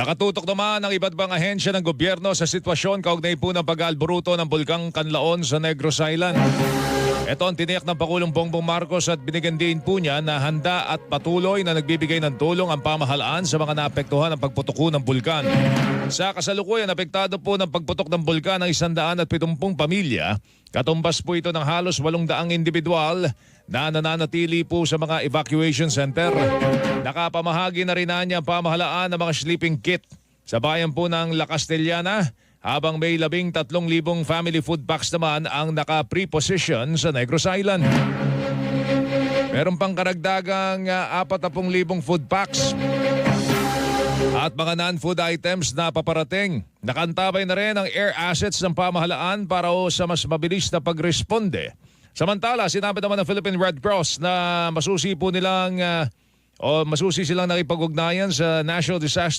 Nakatutok naman ang iba't ibang ahensya ng gobyerno sa sitwasyon kaugnay po ng pag-alburuto ng Bulkang Kanlaon sa Negros Island. Ito ang tiniyak ng Pangulong Bongbong Marcos at binigyan din po niya na handa at patuloy na nagbibigay ng tulong ang pamahalaan sa mga naapektuhan ng pagputuko ng bulkan. Sa kasalukuyan, apektado po ng pagputok ng bulkan ng 170 pamilya. Katumbas po ito ng halos 800 individual na nananatili po sa mga evacuation center. Nakapamahagi na rin na niya pamahalaan ng mga sleeping kit sa bayan po ng La Castellana habang may labing tatlong libong family food packs naman ang naka-preposition sa Negros Island. Meron pang karagdagang uh, 40,000 food packs at mga non-food items na paparating. Nakantabay na rin ang air assets ng pamahalaan para o sa mas mabilis na pagresponde. Samantala, sinabi naman ng Philippine Red Cross na masusi po nilang uh, o masusi silang nakipag-ugnayan sa National Disaster